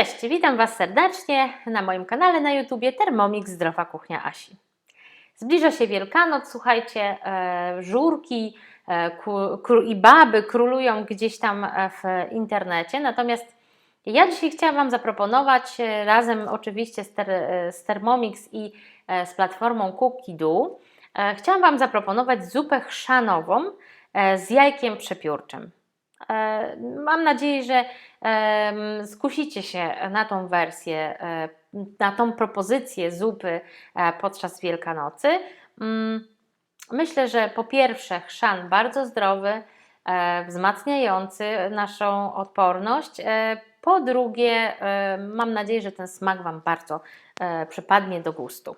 Cześć, witam Was serdecznie na moim kanale na YouTubie Thermomix Zdrowa Kuchnia Asi. Zbliża się Wielkanoc, słuchajcie, e, żurki e, i baby królują gdzieś tam e, w internecie, natomiast ja dzisiaj chciałam Wam zaproponować razem oczywiście z, ter, z Thermomix i z platformą Cookido, e, chciałam Wam zaproponować zupę chrzanową z jajkiem przepiórczym. E, Mam nadzieję, że skusicie się na tą wersję, e, na tą propozycję zupy e, podczas Wielkanocy. Mm, Myślę, że po pierwsze chrzan bardzo zdrowy, wzmacniający naszą odporność. Po drugie, mam nadzieję, że ten smak Wam bardzo przypadnie do gustu.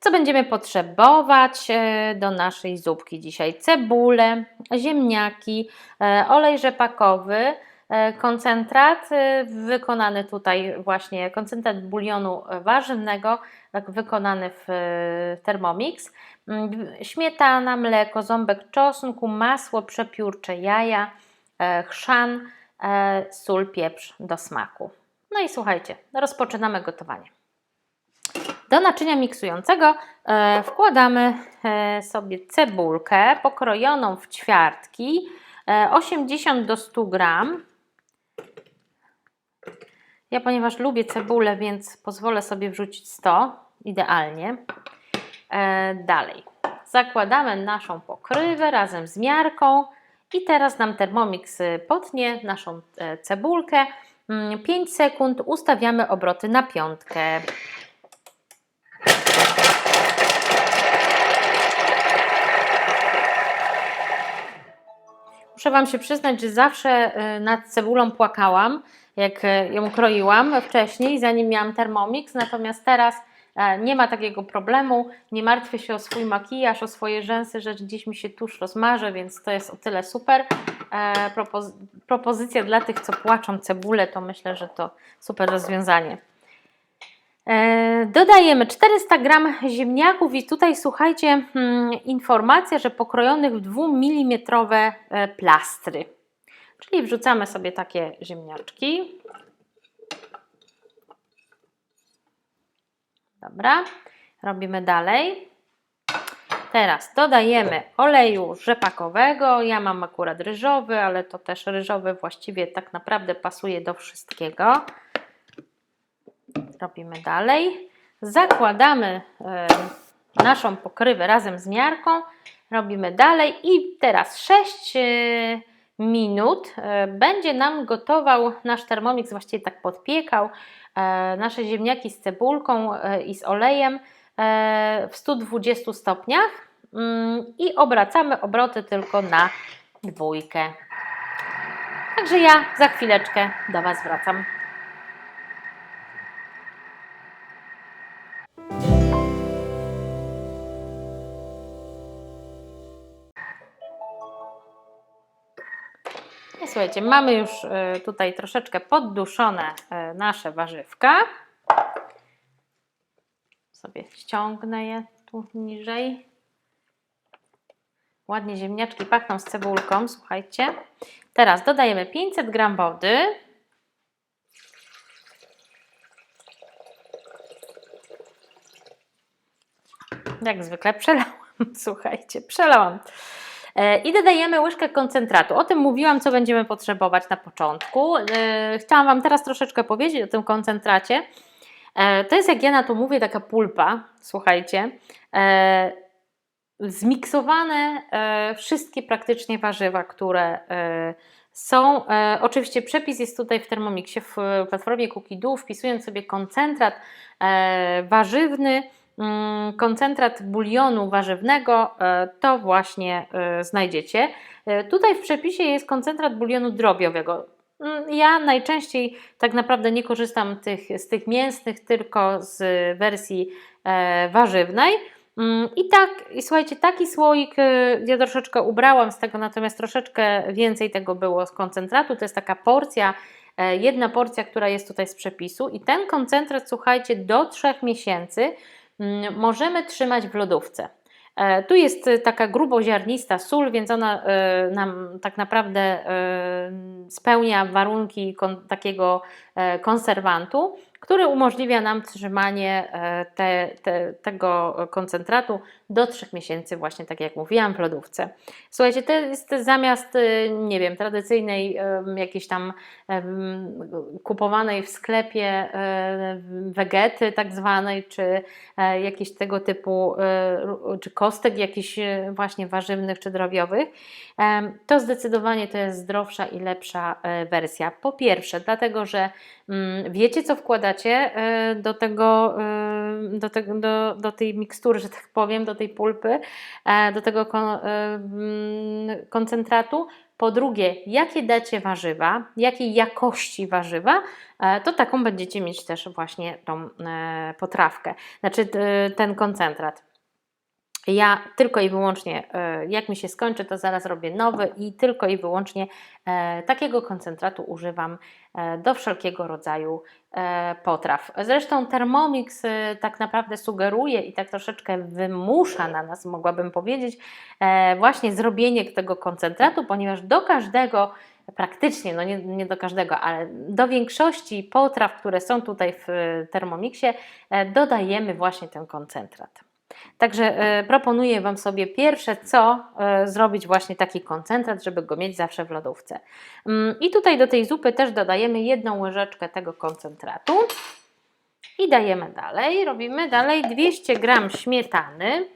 Co będziemy potrzebować e, do naszej zupki dzisiaj? Cebulę, ziemniaki, e, olej rzepakowy, e, koncentrat wykonany tutaj właśnie, koncentrat bulionu warzywnego tak wykonany w Thermomix, Mm, śmietana, mleko, ząbek czosnku, masło przepiórcze, jaja, chrzan, sól, pieprz do smaku. No i słuchajcie, rozpoczynamy gotowanie. Do naczynia miksującego e, wkładamy e, sobie cebulkę pokrojoną w ćwiartki, e, 80 do 100 gram. Ja, ponieważ lubię cebulę, więc pozwolę sobie wrzucić 100, idealnie. E, dalej, zakładamy naszą pokrywę razem z miarką i teraz nam Thermomix y, potnie naszą e, cebulkę. 5 sekund ustawiamy obroty na piątkę. Muszę Wam się przyznać, że zawsze y, nad cebulą płakałam, jak y, ją kroiłam wcześniej, zanim miałam Thermomix, natomiast teraz e, nie ma takiego problemu, nie martwię się o swój makijaż, o swoje rzęsy, że gdzieś mi się tusz rozmarzy, więc to jest o tyle super. E, propoz- propozycja dla tych, co płaczą cebulę, to myślę, że to super rozwiązanie. E, Dodajemy 400 gram ziemniaków i tutaj słuchajcie, hmm, informacja, że pokrojonych w 2 mm e, plastry. Czyli wrzucamy sobie takie ziemniaczki. Dobra, robimy dalej. Teraz dodajemy oleju rzepakowego. Ja mam akurat ryżowy, ale to też ryżowy właściwie tak naprawdę pasuje do wszystkiego. Robimy dalej. Zakładamy e, naszą pokrywę razem z miarką. Robimy dalej i teraz 6 e, minut e, będzie nam gotował nasz Thermomix, właściwie tak podpiekał nasze ziemniaki z cebulką i z olejem w 120 stopniach Mm, i obracamy obroty tylko na dwójkę. Także ja za chwileczkę do Was wracam. Słuchajcie, mamy już e, tutaj troszeczkę podduszone e, nasze warzywka. Sobie ściągnę je tu niżej. Ładnie ziemniaczki pachną z cebulką, słuchajcie. Teraz dodajemy 500 gram wody. Jak zwykle przelałam, słuchajcie, przelałam. E, I dodajemy łyżkę koncentratu. O tym mówiłam, co będziemy potrzebować na początku. E, Chciałam Wam teraz troszeczkę powiedzieć o tym koncentracie. E, To jest, jak ja na to mówię, taka pulpa, słuchajcie. Zmiksowane wszystkie praktycznie warzywa, które są. Oczywiście przepis jest tutaj w Thermomixie, w platformie Cookido. Wpisując sobie koncentrat warzywny, koncentrat bulionu warzywnego, e, to właśnie e, znajdziecie. E, Tutaj w przepisie jest koncentrat bulionu drobiowego. Mm, Ja najczęściej tak naprawdę nie korzystam tych, z tych mięsnych, tylko z wersji warzywnej. Mm, I tak, i słuchajcie, taki słoik ja troszeczkę ubrałam z tego, natomiast troszeczkę więcej tego było z koncentratu. To jest taka porcja, jedna porcja, która jest tutaj z przepisu. I ten koncentrat, słuchajcie, do 3 miesięcy mm, możemy trzymać w lodówce. E, Tu jest e, taka gruboziarnista sól, więc ona e, nam tak naprawdę spełnia warunki takiego konserwantu, który umożliwia nam trzymanie e, te, te, tego koncentratu do 3 miesięcy, właśnie tak jak mówiłam, w lodówce. Słuchajcie, to jest zamiast, e, nie wiem, tradycyjnej e, jakiejś tam kupowanej w sklepie wegety tak zwanej, czy jakichś tego typu, czy kostek jakichś właśnie warzywnych czy drobiowych, to zdecydowanie to jest zdrowsza i lepsza wersja. Po pierwsze, dlatego, że mm, wiecie co wkładacie e, do tego, e, do, do, do tej mikstury, że tak powiem, do tej pulpy, e, do tego mm, koncentratu. Po drugie, jakie dacie warzywa, jakiej jakości warzywa, to taką będziecie mieć też właśnie tą potrawkę, znaczy ten koncentrat. Ja tylko i wyłącznie, e, jak mi się skończy, to zaraz robię nowy i tylko i wyłącznie e, takiego koncentratu używam e, do wszelkiego rodzaju potraw. Zresztą Thermomix tak naprawdę sugeruje i tak troszeczkę wymusza na nas, mogłabym powiedzieć, właśnie zrobienie tego koncentratu, ponieważ do każdego praktycznie, no nie, nie do każdego, ale do większości potraw, które są tutaj w Thermomixie, dodajemy właśnie ten koncentrat. Także e, proponuję Wam sobie pierwsze co e, zrobić właśnie taki koncentrat, żeby go mieć zawsze w lodówce. Mm, I tutaj do tej zupy też dodajemy jedną łyżeczkę tego koncentratu. I dajemy dalej, robimy dalej 200 gram śmietany.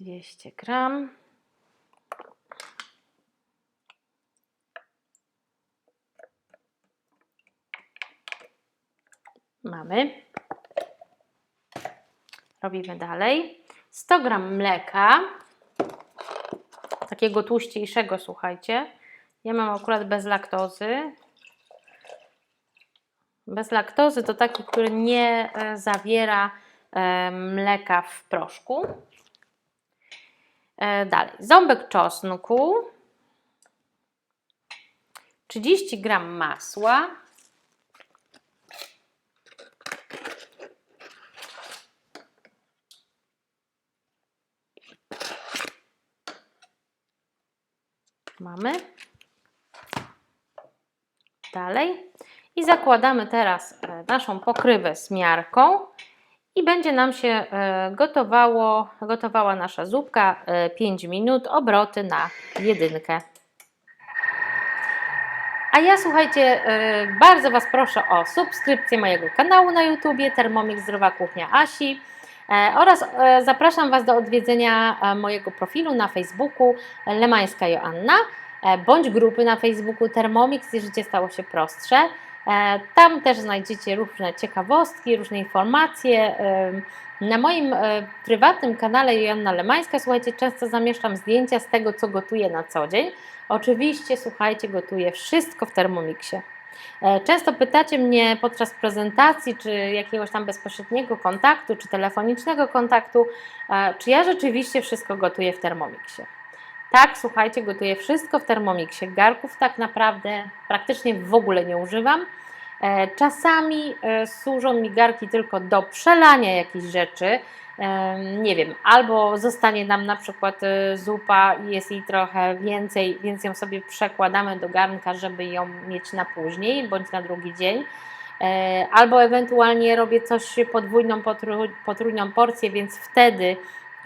200 gram. Mamy. Robimy dalej. 100 gram mleka, takiego tłuściejszego, słuchajcie. Ja mam akurat bez laktozy. Bez laktozy to taki, który nie e, zawiera e, mleka w proszku. E, Dalej, ząbek czosnku, 30 gram masła, Mamy. Dalej. I zakładamy teraz e, naszą pokrywę z miarką i będzie nam się e, gotowało, gotowała nasza zupka e, 5 minut, obroty na jedynkę. A ja słuchajcie, e, bardzo Was proszę o subskrypcję mojego kanału na YouTubie Thermomix Zdrowa Kuchnia Asi e, oraz e, zapraszam Was do odwiedzenia e, mojego profilu na Facebooku Lemańska Joanna e, bądź grupy na Facebooku Thermomix życie stało się prostsze. E, Tam też znajdziecie różne ciekawostki, różne informacje. E, Na moim e, prywatnym kanale Joanna Lemańska, słuchajcie, często zamieszczam zdjęcia z tego, co gotuję na co dzień. Oczywiście, słuchajcie, gotuję wszystko w Thermomixie. E, Często pytacie mnie podczas prezentacji, czy jakiegoś tam bezpośredniego kontaktu, czy telefonicznego kontaktu, e, czy ja rzeczywiście wszystko gotuję w Thermomixie. Tak, słuchajcie, gotuję wszystko w Thermomixie. Garków tak naprawdę praktycznie w ogóle nie używam. E, Czasami służą mi garki tylko do przelania jakichś rzeczy. Nie wiem, albo zostanie nam na przykład e, zupa i jest jej trochę więcej, więc ją sobie przekładamy do garnka, żeby ją mieć na później bądź na drugi dzień. E, Albo ewentualnie robię coś podwójną, potrójną porcję, więc wtedy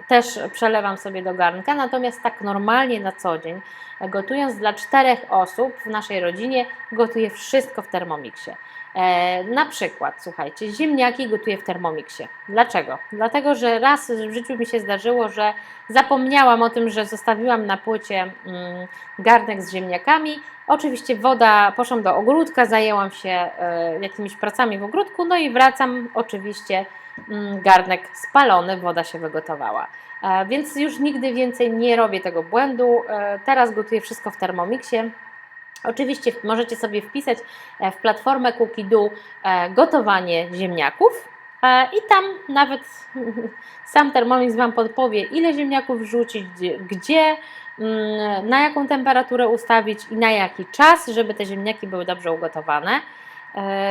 też przelewam sobie do garnka. Natomiast tak normalnie na co dzień, gotując dla czterech osób w naszej rodzinie, gotuję wszystko w Thermomixie. E, na przykład, słuchajcie, ziemniaki gotuję w Thermomixie. Dlaczego? Dlatego, że raz w życiu mi się zdarzyło, że zapomniałam o tym, że zostawiłam na płycie mm, garnek z ziemniakami. Oczywiście woda, poszłam do ogródka, zajęłam się e, jakimiś pracami w ogródku, no i wracam, oczywiście mm, garnek spalony, woda się wygotowała. E, Więc już nigdy więcej nie robię tego błędu. E, Teraz gotuję wszystko w Thermomixie. Oczywiście możecie sobie wpisać e, w platformę Cookie-Do e, gotowanie ziemniaków e, i tam nawet sam Thermomix Wam podpowie, ile ziemniaków wrzucić, gdzie- mm, na jaką temperaturę ustawić i na jaki czas, żeby te ziemniaki były dobrze ugotowane.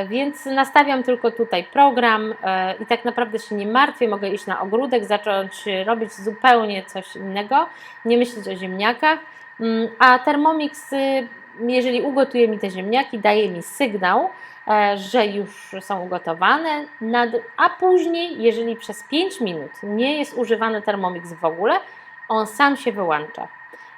Więc nastawiam tylko tutaj program i tak naprawdę się nie martwię, mogę iść na ogródek, zacząć robić zupełnie coś innego, nie myśleć o ziemniakach, Mm, a Thermomix, y, jeżeli ugotuje mi te ziemniaki, daje mi sygnał, e, że już są ugotowane, a później, jeżeli przez 5 minut nie jest używany Thermomix w ogóle, on sam się wyłącza.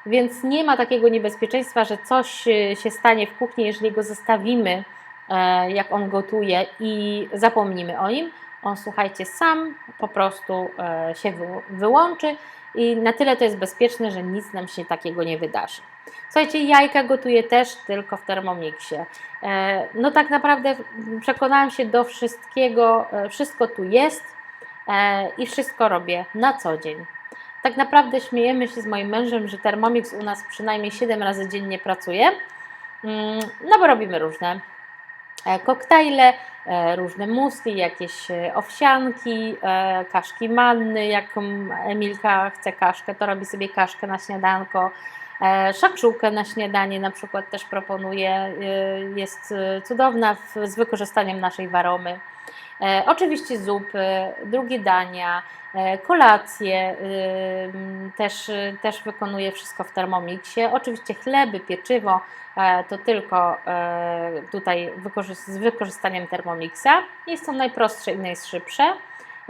Więc nie ma takiego niebezpieczeństwa, że coś y, się stanie w kuchni, jeżeli go zostawimy, e, jak on gotuje i zapomnimy o nim. On, słuchajcie, sam po prostu e, się wy- wyłączy i na tyle to jest bezpieczne, że nic nam się takiego nie wydarzy. Słuchajcie, jajka gotuję też tylko w Thermomixie. E, No tak naprawdę przekonałam się do wszystkiego, e, wszystko tu jest e, i wszystko robię na co dzień. Tak naprawdę śmiejemy się z moim mężem, że Thermomix u nas przynajmniej 7 razy dziennie pracuje, Mm, no bo robimy różne koktajle, różne musli, jakieś owsianki, kaszki manny, jak Emilka chce kaszkę, to robi sobie kaszkę na śniadanko, e, szakszukę na śniadanie na przykład też proponuję, e, jest e, cudowna z wykorzystaniem naszej waromy. Oczywiście zupy, drugie dania, kolacje, też, też wykonuję wszystko w Thermomixie. Oczywiście chleby, pieczywo to tylko tutaj z wykorzystaniem Thermomixa. Jest to najprostsze i najszybsze.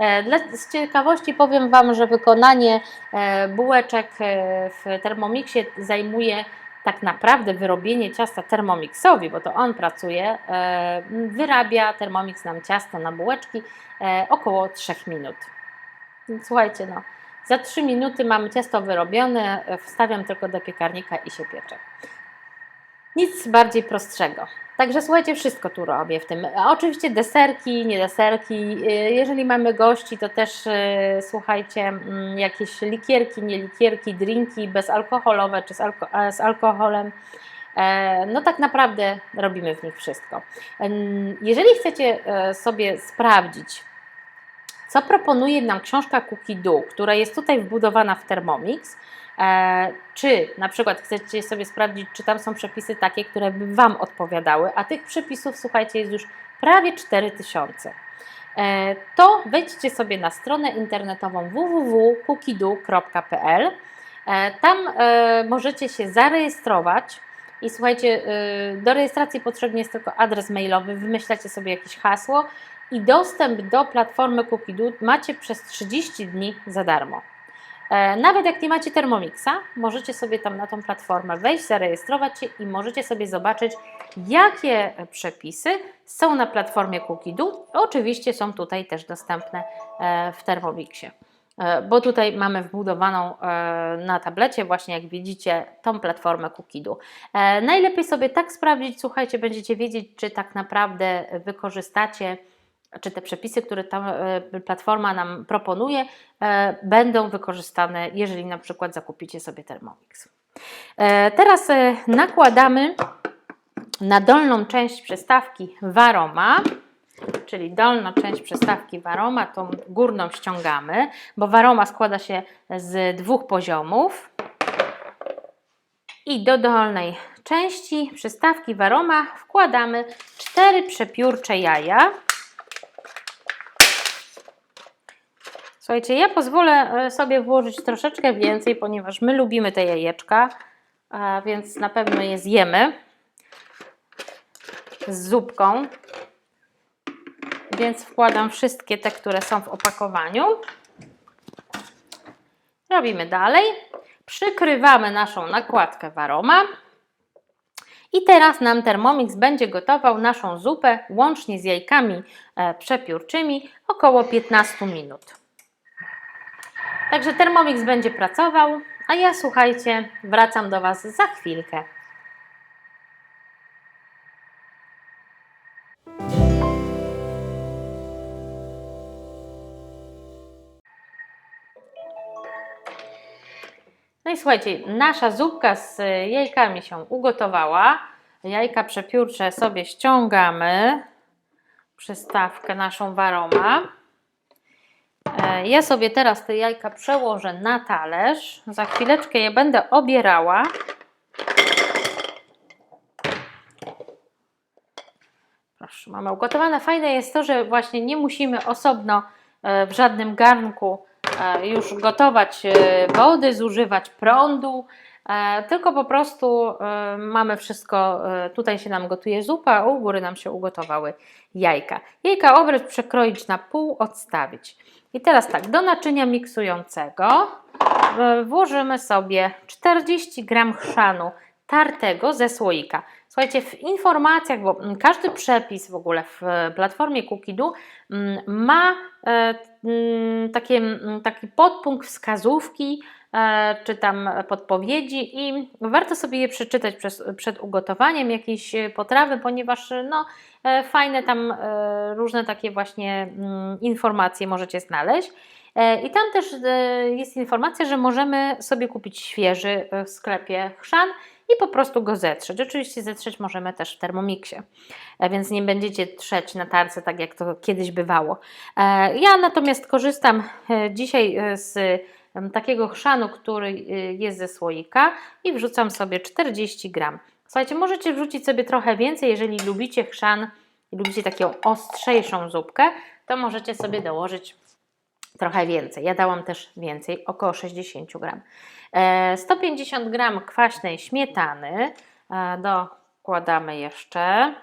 E, z ciekawości powiem Wam, że wykonanie e, bułeczek e, w Thermomixie zajmuje tak naprawdę wyrobienie ciasta Thermomixowi, bo to on pracuje, wyrabia Thermomix nam ciasto na bułeczki około 3 minut. Słuchajcie, no, za 3 minuty mamy ciasto wyrobione, wstawiam tylko do piekarnika i się piecze. Nic bardziej prostszego. Także słuchajcie, wszystko tu robię w tym. Oczywiście deserki, nie deserki. Y, Jeżeli mamy gości, to też y, słuchajcie, mm, jakieś likierki, nie likierki, drinki bezalkoholowe czy z, alko- e, z alkoholem. E, No tak naprawdę robimy w nich wszystko. Jeżeli chcecie e, sobie sprawdzić, co proponuje nam książka Cookie Do, która jest tutaj wbudowana w Thermomix, e, czy na przykład chcecie sobie sprawdzić, czy tam są przepisy takie, które by Wam odpowiadały, a tych przepisów, słuchajcie, jest już prawie 4000. E, to wejdźcie sobie na stronę internetową www.cookiedo.pl. E, Tam możecie się zarejestrować i słuchajcie, do rejestracji potrzebny jest tylko adres mailowy, wymyślacie sobie jakieś hasło i dostęp do platformy Cookido macie przez 30 dni za darmo. E, Nawet jak nie macie Thermomixa, możecie sobie tam na tą platformę wejść, zarejestrować się i możecie sobie zobaczyć, jakie przepisy są na platformie Cookido. Oczywiście są tutaj też dostępne e, w Thermomixie. E, Bo tutaj mamy wbudowaną na tablecie, właśnie jak widzicie, tą platformę Cookido. E, Najlepiej sobie tak sprawdzić, słuchajcie, będziecie wiedzieć, czy tak naprawdę wykorzystacie czy te przepisy, które ta e, platforma nam proponuje, e, będą wykorzystane, jeżeli na przykład zakupicie sobie Thermomix. E, Teraz nakładamy na dolną część przystawki Varoma, czyli dolną część przystawki Varoma, tą górną ściągamy, bo Varoma składa się z dwóch poziomów. I do dolnej części przystawki Varoma wkładamy cztery przepiórcze jaja. Słuchajcie, ja pozwolę e, sobie włożyć troszeczkę więcej, ponieważ my lubimy te jajeczka, więc na pewno je zjemy z zupką. Więc wkładam wszystkie te, które są w opakowaniu. Robimy dalej. Przykrywamy naszą nakładkę Varoma. I teraz nam Thermomix będzie gotował naszą zupę łącznie z jajkami e, przepiórczymi około 15 minut. Także Thermomix będzie pracował, a ja słuchajcie, wracam do Was za chwilkę. No i słuchajcie, nasza zupka z jajkami się ugotowała. Jajka przepiórcze sobie ściągamy. Przystawkę naszą Varoma. E, Ja sobie teraz te jajka przełożę na talerz. Za chwileczkę je będę obierała. Proszę. Mamy ugotowane. Fajne jest to, że właśnie nie musimy osobno e, w żadnym garnku e, już gotować wody, zużywać prądu, tylko po prostu mamy wszystko, tutaj się nam gotuje zupa, a u góry nam się ugotowały jajka. Jajka obrać, przekroić na pół, odstawić. I teraz tak, do naczynia miksującego e, włożymy sobie 40 gram chrzanu tartego ze słoika. Słuchajcie, w informacjach, bo mm, każdy przepis w ogóle w e, platformie Cookidu mm, ma e, mm, taki podpunkt wskazówki, czy tam podpowiedzi i warto sobie je przeczytać przed ugotowaniem jakiejś e, potrawy, ponieważ e, no, e, fajne tam e, różne takie właśnie mm, informacje możecie znaleźć. E, I tam też e, jest informacja, że możemy sobie kupić świeży e, w sklepie chrzan i po prostu go zetrzeć. Oczywiście zetrzeć możemy też w Thermomixie, e, więc nie będziecie trzeć na tarce tak jak to kiedyś bywało. E, Ja natomiast korzystam e, dzisiaj e, z takiego chrzanu, który e, jest ze słoika i wrzucam sobie 40 gram. Słuchajcie, możecie wrzucić sobie trochę więcej, jeżeli lubicie chrzan i lubicie taką ostrzejszą zupkę, to możecie sobie dołożyć trochę więcej. Ja dałam też więcej, około 60 gram. E, 150 gram kwaśnej śmietany e, dokładamy jeszcze.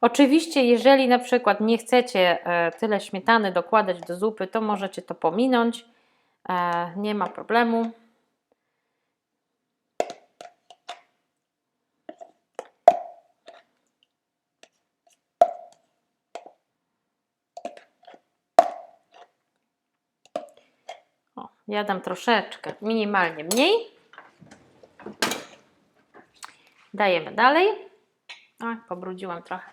Oczywiście, jeżeli na przykład nie chcecie e, tyle śmietany dokładać do zupy, to możecie to pominąć. E, Nie ma problemu. O, ja dam troszeczkę, minimalnie mniej. Dajemy dalej. O, pobrudziłam trochę.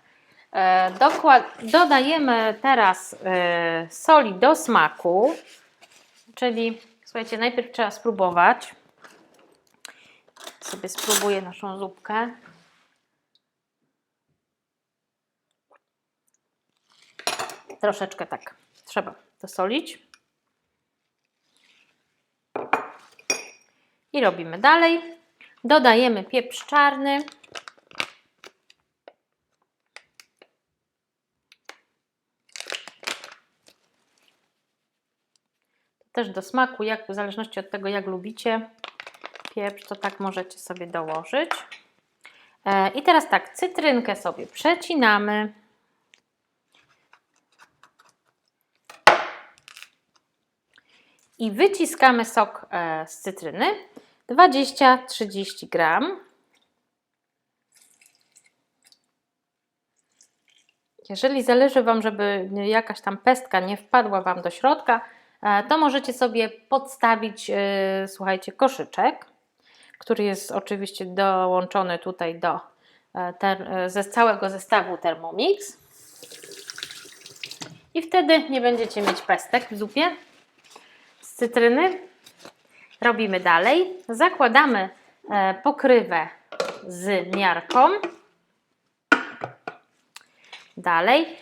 E, dokład, dodajemy teraz e, soli do smaku, czyli słuchajcie, najpierw trzeba spróbować. Sobie spróbuję naszą zupkę. Troszeczkę tak trzeba dosolić. I robimy dalej. Dodajemy pieprz czarny. Też do smaku, jak, w zależności od tego, jak lubicie pieprz, to tak możecie sobie dołożyć. E, I teraz tak, cytrynkę sobie przecinamy. I wyciskamy sok e, z cytryny 20-30 gram. Jeżeli zależy Wam, żeby jakaś tam pestka nie wpadła Wam do środka, to możecie sobie podstawić, e, słuchajcie, koszyczek, który jest oczywiście dołączony tutaj do e, e, ze całego zestawu Thermomix. I wtedy nie będziecie mieć pestek w zupie z cytryny. Robimy dalej. Zakładamy e, pokrywę z miarką. Dalej.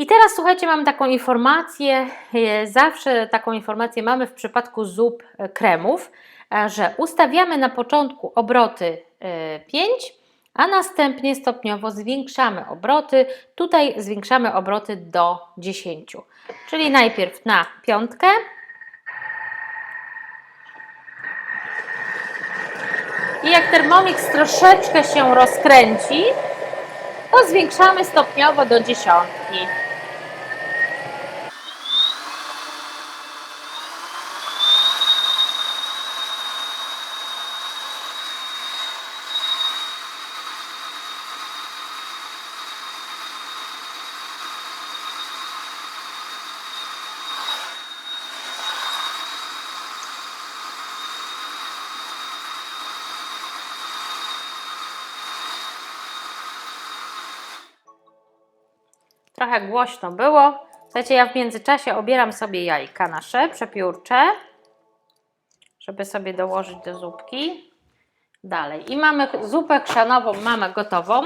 I teraz słuchajcie, mam taką informację, e, zawsze taką informację mamy w przypadku zup e, kremów, e, że ustawiamy na początku obroty e, 5, a następnie stopniowo zwiększamy obroty. Tutaj zwiększamy obroty do 10. Czyli najpierw na piątkę, I jak Thermomix troszeczkę się rozkręci, to zwiększamy stopniowo do dziesiątki. Trochę głośno było. Słuchajcie, ja w międzyczasie obieram sobie jajka nasze przepiórcze, żeby sobie dołożyć do zupki. Dalej. I mamy zupę chrzanową, mamy gotową.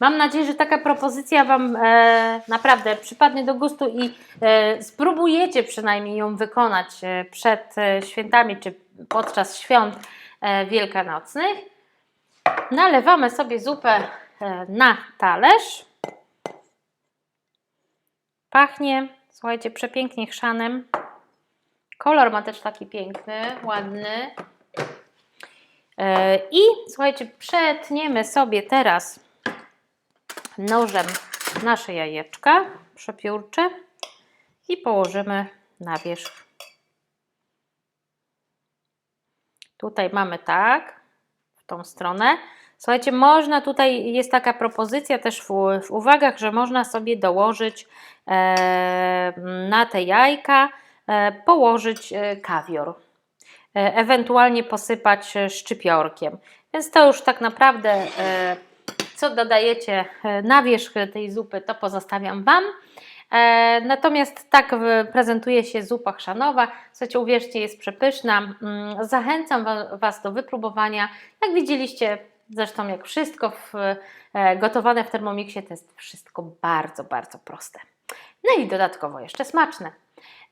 Mam nadzieję, że taka propozycja Wam e, naprawdę przypadnie do gustu i e, spróbujecie przynajmniej ją wykonać e, przed e, świętami czy podczas świąt e, wielkanocnych. Nalewamy sobie zupę e, na talerz. Pachnie, słuchajcie, przepięknie chrzanem. Kolor ma też taki piękny, ładny. E, I słuchajcie, przetniemy sobie teraz nożem nasze jajeczka przepiórcze i położymy na wierzch. Tutaj mamy tak, w tą stronę. Słuchajcie, można tutaj, jest taka propozycja też w, w uwagach, że można sobie dołożyć e, na te jajka, e, położyć e, kawior, e, ewentualnie posypać e, szczypiorkiem. Więc to już tak naprawdę, e, co dodajecie e, na wierzch tej zupy, to pozostawiam Wam. E, Natomiast tak prezentuje się zupa chrzanowa. Słuchajcie, uwierzcie, jest przepyszna. Mm, Zachęcam wa- Was do wypróbowania. Jak widzieliście, zresztą jak wszystko w, e, gotowane w Thermomixie, to jest wszystko bardzo, bardzo proste. No i dodatkowo jeszcze smaczne.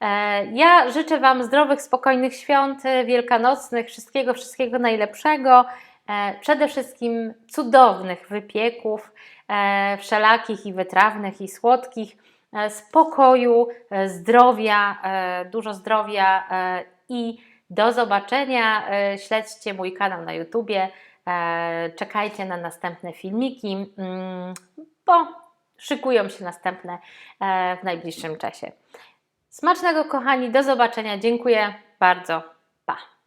E, Ja życzę Wam zdrowych, spokojnych świąt e, wielkanocnych, wszystkiego, wszystkiego najlepszego. Przede wszystkim cudownych wypieków, wszelakich i wytrawnych, i słodkich spokoju, zdrowia, dużo zdrowia i do zobaczenia. Śledźcie mój kanał na YouTubie, czekajcie na następne filmiki, mm, bo szykują się następne e, w najbliższym czasie. Smacznego, kochani, do zobaczenia. Dziękuję bardzo. Pa.